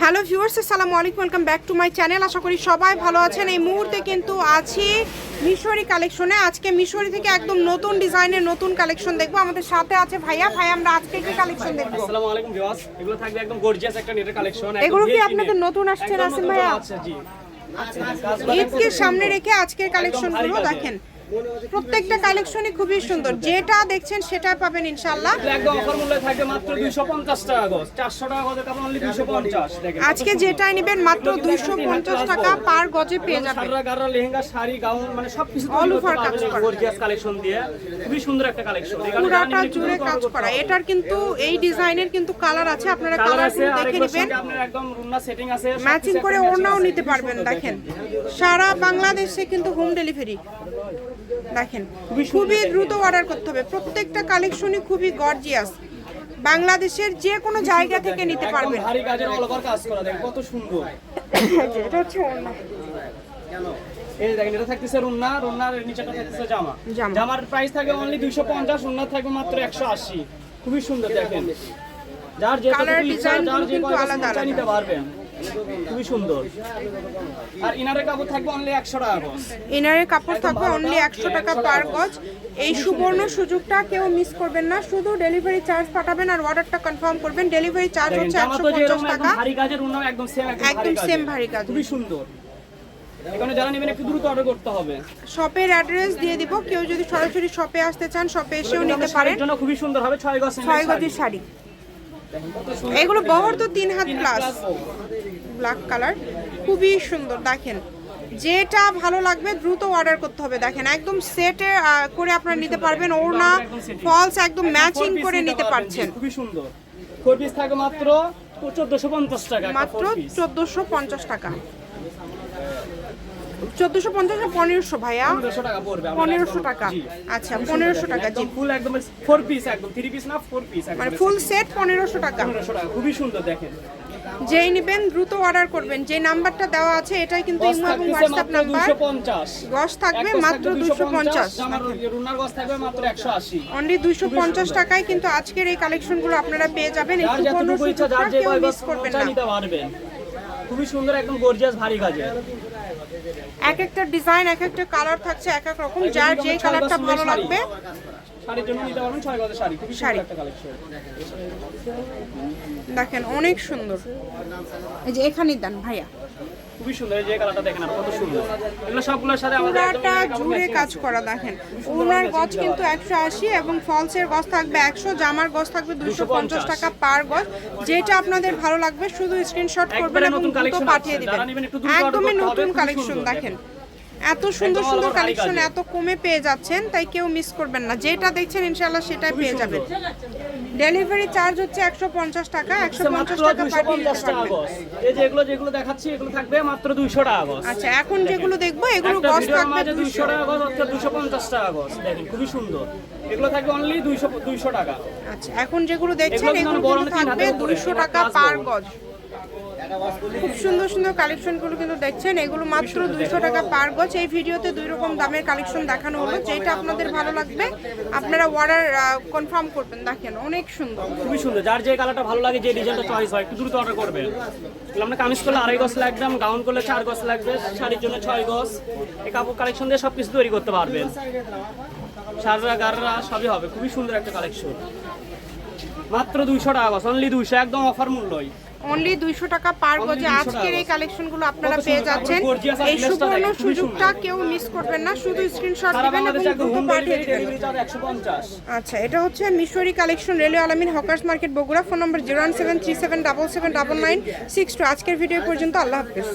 Hello viewers আসসালামু আলাইকুম welcome back to my channel আশা করি সবাই ভালো আছেন। এই মুহূর্তে কিন্তু আছি মিশরি কালেকশনে আজকে মিশরি থেকে একদম নতুন ডিজাইনের নতুন কালেকশন দেখব। আমাদের সাথে আছে ভাইয়া। ভাই আমরা আজকে কি কালেকশন দেখব? আসসালামু আলাইকুম ভিউয়ার্স এগুলো থাকবে একদম গর্জিয়াস একটা নেটের কালেকশন এগুলো কি আপনাদের নতুন আসছে নাসিম ভাইয়া? আচ্ছা জি। ঈদকে সামনে রেখে আজকের কালেকশনগুলো দেখেন। প্রত্যেকটা কালেকশনই খুবই সুন্দর। যেটা দেখছেন সেটা পাবেন ইনশাআল্লাহ। এগুলো একদম অফার মূল্যে থাকবে মাত্র 250 টাকা গজ। 400 টাকা গজে কাপড় অনলি 250 দেখেন। আজকে যেটাই নেবেন মাত্র দুইশো পঞ্চাশ টাকা পার গজে পেয়ে যাবেন। লেহেঙ্গা শাড়ি গাউন মানে সবকিছু কাজ করা। কালেকশন দিয়ে। খুবই সুন্দর একটা কালেকশন পুরাটা জুড়ে কাজ করা। এটার কিন্তু এই ডিজাইনের কিন্তু কালার আছে আপনারা কালার কালার আছে আর দেখে নেবেন। একদম রুনা সেটিং আছে ম্যাচিং করে ওড়নাও নিতে পারবেন দেখেন। সারা বাংলাদেশে কিন্তু হোম ডেলিভারি দেখেন খুবই দ্রুত অর্ডার করতে হবে। প্রত্যেকটা কালেকশনই খুবই গর্জিয়াস বাংলাদেশের যে কোনো জায়গা থেকে নিতে পারবেন। ভারী কাজের অল ওভার কাজ করা দেখেন কত সুন্দর। এটা হচ্ছে ওড়না। এই দেখেন এটা থাকতেছে রুন্না রুন্নার নিচেটা থাকতেছে জামা। জামা। জামার প্রাইস থাকবে অনলি 250 রুন্না থাকবে মাত্র 180 খুবই সুন্দর দেখেন। যার যে কিন্তু আলাদা আলাদা। নিতে পারবেন। খুবই সুন্দর। আর ইনারের কাপড় থাকবে অনলি 100 টাকা গজ। ইনারের কাপড় থাকবে অনলি একশো টাকা পার গজ। এই সুবর্ণ সুযোগটা কেউ মিস করবেন না শুধু ডেলিভারি চার্জ পাঠাবেন আর অর্ডারটা কনফার্ম করবেন। ডেলিভারি চার্জ হচ্ছে একশো পঞ্চাশ টাকা। একদম সেম ভারী কাজের। খুবই সুন্দর। এখানে যারা নেবেন একটু দ্রুত অর্ডার করতে হবে। শপের অ্যাড্রেস দিয়ে দিব। কেউ যদি সরাসরি শপে আসতে চান শপে এসেও নিতে পারেন। জন্য খুবই সুন্দর হবে 6 গজ ছয় গজের শাড়ি। এগুলো বহর তো তিন হাত প্লাস ব্ল্যাক কালার খুবই সুন্দর দেখেন। যেটা ভালো লাগবে দ্রুত অর্ডার করতে হবে দেখেন। একদম সেটে করে আপনারা নিতে পারবেন। ওড়না ফলস একদম ম্যাচিং করে নিতে পারছেন। খুবই সুন্দর। পিস থাকবে মাত্র 1450 টাকা মাত্র four piece। চোদ্দোশো পঞ্চাশ টাকা। চোদ্দোশো পঞ্চাশ পনেরোশো ভাইয়া? 1500 টাকা পড়বে আমাদের পনেরোশো টাকা। আচ্ছা পনেরোশো টাকা জি। ফুল একদম ফোর পিস একদম থ্রি পিস না ফোর পিস মানে ফুল সেট পনেরোশো টাকা। পনেরোশো টাকা খুবই সুন্দর দেখেন। যেই নেবেন দ্রুত অর্ডার করবেন। যে নাম্বারটা দেওয়া আছে এটাই কিন্তু ইমো এবং হোয়াটসঅ্যাপ নাম্বার। 250 গস থাকবে মাত্র থাকবে দুশো পঞ্চাশ জামার রুনার গজ থাকবে মাত্র 180 অনলি দুশো পঞ্চাশ টাকায় কিন্তু আজকের এই কালেকশনগুলো আপনারা পেয়ে যাবেন। এই সুযোগটা কেউ মিস করবেন না। খুবই সুন্দর, একদম গর্জিয়াস ভারী এক একটা ডিজাইন এক একটা কালার থাকছে, এক এক রকম, যার যে কালারটা ভালো লাগবে। শাড়ির জন্য নিতে পারবেন ছয় গজের শাড়ি। খুবই সুন্দর একটা কালেকশন দেখেন অনেক সুন্দর। এই যে এখানে দেন ভাইয়া। খুবই সুন্দর এই যে কালারটা দেখেন আপনি কত সুন্দর। এগুলো সবগুলোর সাথে আমাদের পুরাটা জুড়ে কাজ করা দেখেন। ওনার গজ কিন্তু একশো আশি এবং ফলসের গজ থাকবে একশো জামার গজ থাকবে দুশো পঞ্চাশ। 250 টাকা পার গজ। যেটা আপনাদের ভালো লাগবে শুধু স্ক্রিনশট করবেন এবং নতুন দ্রুত পাঠিয়ে। দিবেন। একদমই নতুন কালেকশন দেখেন। এত সুন্দর সুন্দর কালেকশন এত কমে পেয়ে যাচ্ছেন তাই কেউ মিস করবেন না। যেটা দেখছেন ইনশাআল্লাহ সেটাই পেয়ে যাবেন। ডেলিভারি চার্জ হচ্ছে একশো পঞ্চাশ টাকা একশো পঞ্চাশ টাকা পাঠিয়ে দিতে 250 টাকা পারবেন। গজ এই যে এগুলো যেগুলো দেখাচ্ছি এগুলো থাকবে মাত্র 200 টাকা আচ্ছা এখন যেগুলো দেখব এগুলো গজ থাকবে 200 টাকা গজ অর্থাৎ 250 টাকা গজ দেখেন খুবই সুন্দর। এগুলো থাকবে অনলি 200 200 টাকা। আচ্ছা এখন যেগুলো দেখছেন এগুলো থাকবে দুইশো টাকা পার গজ। খুব সুন্দর সুন্দর কালেকশনগুলো কিন্তু দেখছেন। এগুলো মাত্র দুইশো টাকা পার গজ। এই ভিডিওতে দুই রকম দামের কালেকশন দেখানো হলো যেটা আপনাদের ভালো লাগবে। আপনারা অর্ডার কনফার্ম করবেন। দেখেন, অনেক সুন্দর। খুবই সুন্দর। যার যে কালারটা ভালো লাগে, যে ডিজাইনটা চয়েস হয়, একটু দ্রুত অর্ডার করবেন আমরা কামিজ করলে আড়াই গজ লাগবে গাউন করলে চার গজ লাগবে, শাড়ির জন্য ছয় গজ। এই কাপড় কালেকশন দিয়ে সব কিছু তৈরি করতে পারবেন সাররা, গাররা, সবই হবে। খুবই সুন্দর একটা কালেকশন মাত্র দুইশো টাকা গজ অনলি দুইশো, একদম অফার মূল্যই। অনলি দুইশো টাকা পার গজে আজকের। এই কালেকশনগুলো আপনারা পেয়ে যাচ্ছেন। এই সুবর্ণ সুযোগটা কেউ মিস করবেন না শুধু স্ক্রিনশট দিবেন এবং দ্রুত পাঠিয়ে দিবেন। আচ্ছা এটা হচ্ছে Mishri collection railway Alamin hawkers market Bogura. Phone number zero one seven three seven double seven double nine six two আজকের ভিডিও পর্যন্ত আল্লাহ হাফিজ।